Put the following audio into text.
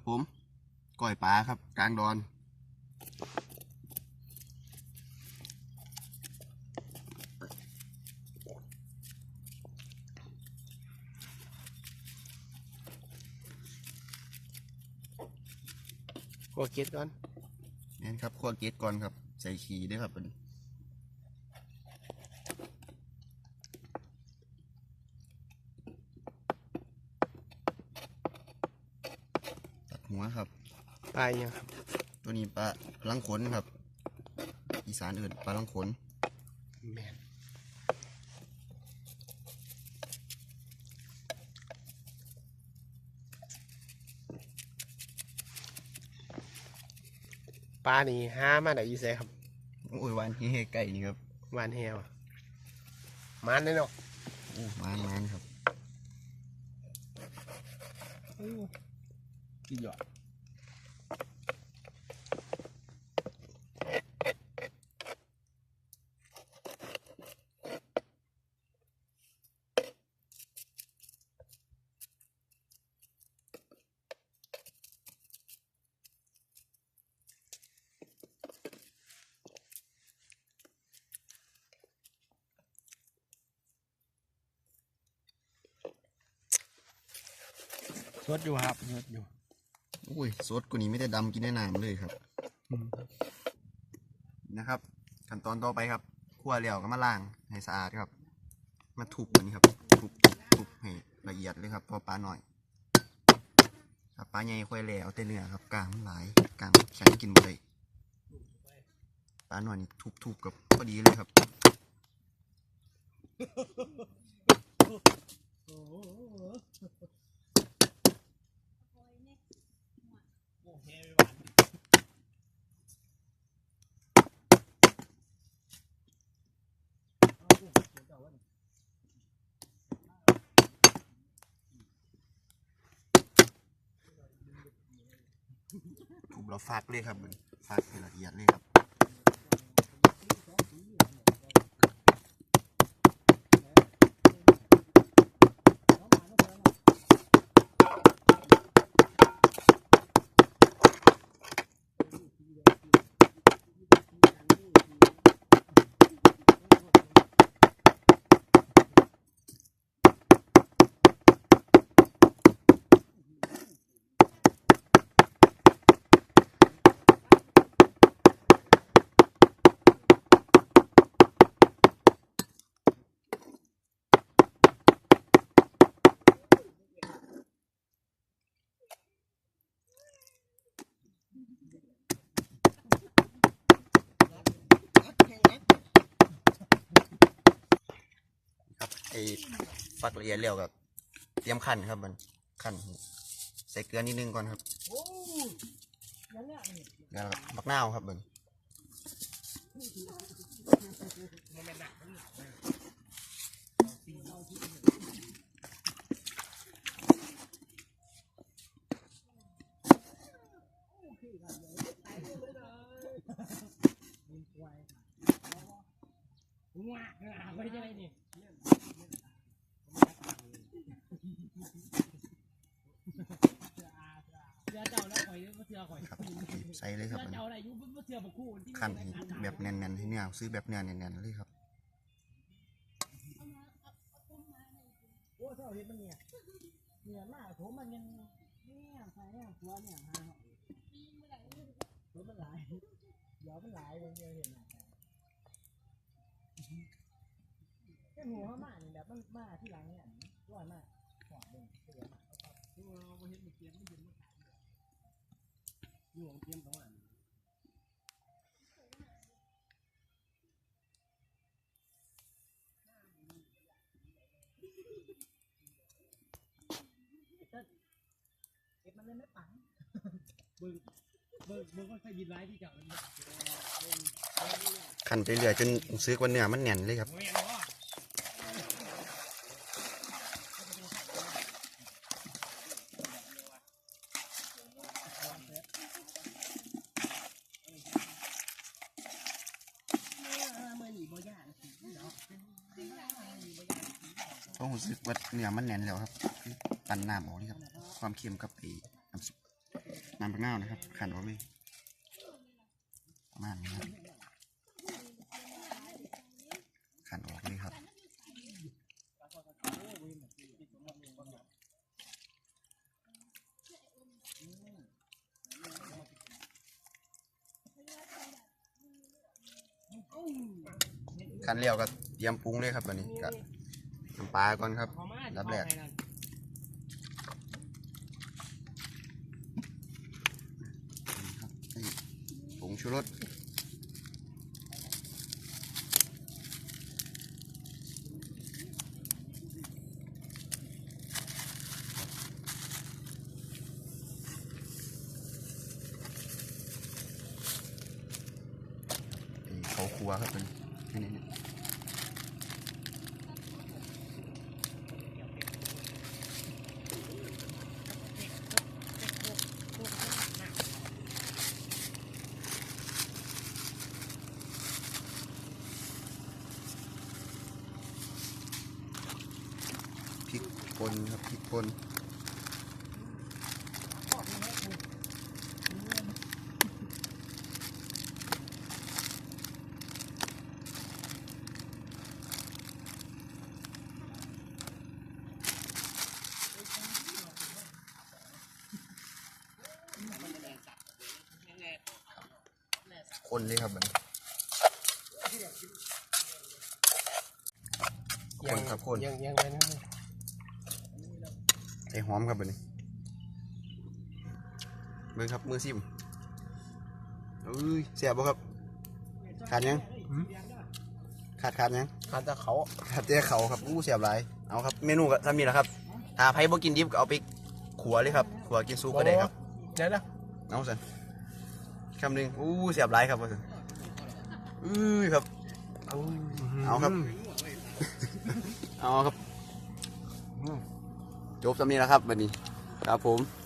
ครับผมก้อยปลาครับ กลางดอนหัวเก็ดก่อนนี่นครับคั่วเกล็ดก่อนครับ ใส่ขี้ด้วยครับอันนี้ หัวครับ ปลายยังครับ ตัวนี้ปลาลังขนครับ อีสานอื่นปลาลังขนแมนปลานี่ห้ามาไหนอยู่ไสครับโอ้ยหวานเฮ้ไก่นี่ครับหวานแฮวอะมันได้เนาะโอ้มานมานครับ กี่หยอดสด อยู่ครับสดอยู่โอ้ยสดกว่านี้ไม่ได้ดำกินได้น้ำเลยครับ นะครับ ขั้นตอนต่อไปครับคั่วแล้วก็มาล้างให้สะอาดครับ มาทุบมันนี้ครับทุบทุบทุบให้ละเอียดเลยครับเพอปลาหน่อยถ้าปลาใหญ่ค่อยแล้วแต่เนื้อครับกลางมันหลายกลางแข็งกินบ่ได้ปลาหน่อยนี่ทุบทุบกับพอดีเลยครับ ทุบแล้วฟักเลยครับมันฟักเป็นละเอียดเลยครับไอ้ ฟักละเอียดแล้วกับเตรียมขั้นครับมันขั้นใส่เกลือนิดนึงก่อนครับแล้วก็มักนาวครับมันครับใใส่เลยครับขั้นแบบแน่นๆให้เนื้อซื้อแบบเนื้อแน่นๆเลยครับโอ้เท่าเห็นมันเนี่ยเนี่ยมาผมมันยังเนี่ยใส่เนี่ยตัวเนี่ยหาผมมันหลายเดี๋ยวมันหลายเลยเห็นไหม แค่หัวเขามาเนี่ยแบบมันมาที่หลังเนี่ยร้อนมากหอดเลยเสียมากตัวเราเห็นมันเกียนมันเห็นมันขาดอยู่ของเกียนของมันเก็บมันเลยไม่ปังเบิ่งเบิ่งเบิ่งก็ใช้ยินร้ายที่เจ้ามันขันไปเรื่อยจนรู้สึกว่าเนื้อมันแน่นเลยครับ เบิ่งอย่างน้อยต้องรู้สึกว่าเนื้อมันแน่นแล้วครับคือปั่นน้ำออกนี่ครับ ความเค็มกับไอ้น้ำซุปน้ำปลาเน่านะครับขันออกเลยประมาณนี้ครับขันออกเลยครับขันเลี้ยวก็เตรียมปรุงเลยครับวันนี้ก็ น้ำปลาก่อนครับรับแรกผงชูรสเขาครัวครับเป็นนี่นี่พริก ป่นครับพริกป่นคนเลยครับมันคนครับคนยังยังไงนะ ไอ้หอมครับบันนี้เบิ่งครับมือซิมเอ้ยเสียบบ่ครับ ขาดยังขาดขาดยังขาดแต่เขาขาดแต่เขาครับอู้เสียบหลายเอาครับ เมนูก็ทำนี่แหละครับถ้าไผบ่กินดิบก็เอาไปขัวเลยครับขัวกินซุปก็ได้ครับเดี๋ยวนะเอาสันคำหนึ่งอู้เสียบหลายครับว่าสันอื้อครับเอาครับ เอาครับ จบสำนี้แล้วครับวันนี้ครับผม